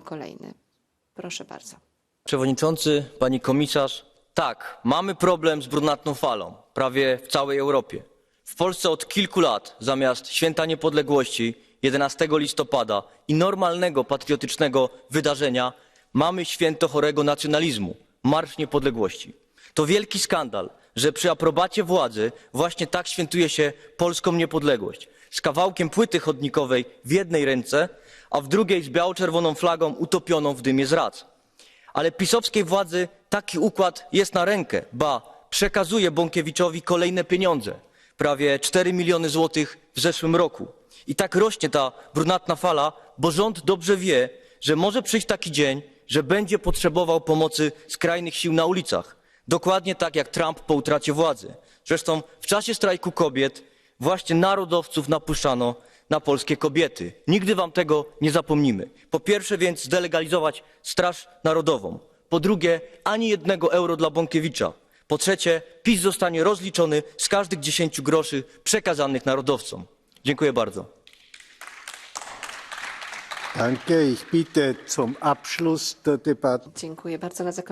kolejny. Proszę bardzo. Przewodniczący, pani komisarz, tak, mamy problem z brunatną falą prawie w całej Europie. W Polsce od kilku lat zamiast święta niepodległości 11 listopada i normalnego patriotycznego wydarzenia mamy święto chorego nacjonalizmu Marsz Niepodległości. To wielki skandal, że przy aprobacie władzy właśnie tak świętuje się polską niepodległość z kawałkiem płyty chodnikowej w jednej ręce, a w drugiej z biało-czerwoną flagą utopioną w dymie z rac. Ale pisowskiej władzy taki układ jest na rękę, ba przekazuje Bąkiewiczowi kolejne pieniądze, prawie 4 miliony złotych w zeszłym roku. I tak rośnie ta brunatna fala, bo rząd dobrze wie, że może przyjść taki dzień, że będzie potrzebował pomocy skrajnych sił na ulicach. Dokładnie tak jak Trump po utracie władzy. Zresztą w czasie strajku kobiet właśnie narodowców napuszczano na polskie kobiety. Nigdy wam tego nie zapomnimy. Po pierwsze więc zdelegalizować Straż Narodową. Po drugie ani jednego euro dla Bąkiewicza. Po trzecie PiS zostanie rozliczony z każdych 10 groszy przekazanych narodowcom. Dziękuję bardzo. Danke. Ich bitte zum Abschluss der Debatte Dziękuję bardzo na zakończenie.